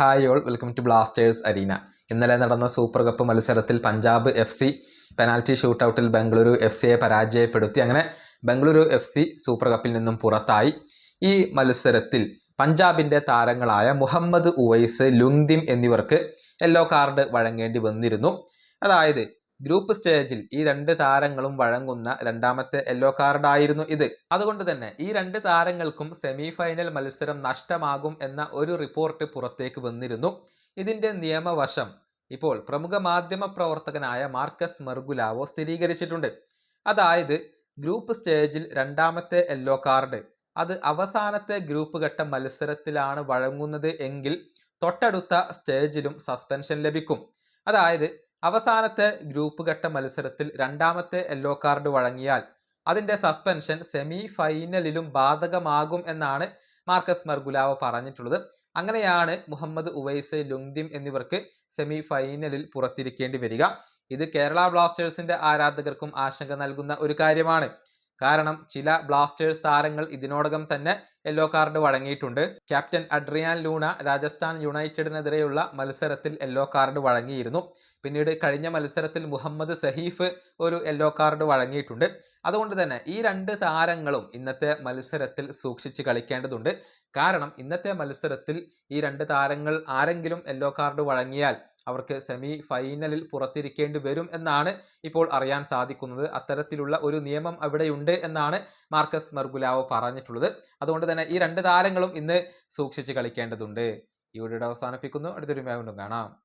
Hi all welcome to Blasters arena. ഇന്നലെ നടന്ന super cup മത്സരത്തിൽ പഞ്ചാബ് എഫ് സി പെനാൽറ്റി ഷൂട്ടൗട്ടിൽ ബംഗളൂരു എഫ് സിയെ പരാജയപ്പെടുത്തി. അങ്ങനെ ബംഗളൂരു എഫ് സി സൂപ്പർ കപ്പിൽ നിന്നും പുറത്തായി. ഈ മത്സരത്തിൽ പഞ്ചാബിന്റെ താരങ്ങളായ മുഹമ്മദ് ഉവൈസ് ലുങ്ദിം എന്നിവർക്ക് യെല്ലോ കാർഡ് വഴങ്ങേണ്ടി വന്നിരുന്നു. അതായത് ഗ്രൂപ്പ് സ്റ്റേജിൽ ഈ രണ്ട് താരങ്ങളും വഴങ്ങുന്ന രണ്ടാമത്തെ യെല്ലോ കാർഡായിരുന്നു ഇത്. അതുകൊണ്ട് തന്നെ ഈ രണ്ട് താരങ്ങൾക്കും സെമി ഫൈനൽ മത്സരം നഷ്ടമാകും എന്ന ഒരു റിപ്പോർട്ട് പുറത്തേക്ക് വന്നിരുന്നു. ഇതിന്റെ നിയമവശം ഇപ്പോൾ പ്രമുഖ മാധ്യമ പ്രവർത്തകനായ മാർക്കസ് മെർഗുലാവോ സ്ഥിരീകരിച്ചിട്ടുണ്ട്. അതായത് ഗ്രൂപ്പ് സ്റ്റേജിൽ രണ്ടാമത്തെ യെല്ലോ കാർഡ് അത് അവസാനത്തെ ഗ്രൂപ്പ് ഘട്ട മത്സരത്തിലാണ് വഴങ്ങുന്നത് എങ്കിൽ തൊട്ടടുത്ത സ്റ്റേജിലും സസ്പെൻഷൻ ലഭിക്കും. അതായത് അവസാനത്തെ ഗ്രൂപ്പ് ഘട്ട മത്സരത്തിൽ രണ്ടാമത്തെ യെല്ലോ കാർഡ് വഴങ്ങിയാൽ അതിന്റെ സസ്പെൻഷൻ സെമി ഫൈനലിലും ബാധകമാകും എന്നാണ് മാർക്കസ് മർഗുലാവ പറഞ്ഞിട്ടുള്ളത്. അങ്ങനെയാണ് മുഹമ്മദ് ഉവൈസ് ലുങ്ദിം എന്നിവർക്ക് സെമി ഫൈനലിൽ പുറത്തിരിക്കേണ്ടി വരിക. ഇത് കേരള ബ്ലാസ്റ്റേഴ്സിന്റെ ആരാധകർക്കും ആശങ്ക നൽകുന്ന ഒരു കാര്യമാണ്. കാരണം ചില ബ്ലാസ്റ്റേഴ്സ് താരങ്ങൾ ഇതിനോടകം തന്നെ യെല്ലോ കാർഡ് വഴങ്ങിയിട്ടുണ്ട്. ക്യാപ്റ്റൻ അഡ്രിയാൻ ലൂണ രാജസ്ഥാൻ യുണൈറ്റഡിനെതിരെയുള്ള മത്സരത്തിൽ യെല്ലോ കാർഡ് വഴങ്ങിയിരുന്നു. പിന്നീട് കഴിഞ്ഞ മത്സരത്തിൽ മുഹമ്മദ് സഹീഫ് ഒരു യെല്ലോ കാർഡ് വഴങ്ങിയിട്ടുണ്ട്. അതുകൊണ്ട് തന്നെ ഈ രണ്ട് താരങ്ങളും ഇന്നത്തെ മത്സരത്തിൽ സൂക്ഷിച്ച് കളിക്കേണ്ടതുണ്ട്. കാരണം ഇന്നത്തെ മത്സരത്തിൽ ഈ രണ്ട് താരങ്ങൾ ആരെങ്കിലും യെല്ലോ കാർഡ് വഴങ്ങിയാൽ അവർക്ക് സെമി ഫൈനലിൽ പുറത്തിരിക്കേണ്ടി വരും എന്നാണ് ഇപ്പോൾ അറിയാൻ സാധിക്കുന്നത്. അത്തരത്തിലുള്ള ഒരു നിയമം അവിടെയുണ്ട് എന്നാണ് മാർക്കസ് മെർഗുലാവോ പറഞ്ഞിട്ടുള്ളത്. അതുകൊണ്ട് തന്നെ ഈ രണ്ട് താരങ്ങളും ഇന്ന് സൂക്ഷിച്ച് കളിക്കേണ്ടതുണ്ട്. ഈ വീഡിയോ അവസാനിപ്പിക്കുന്നു. അടുത്തൊരു വീണ്ടും കാണാം.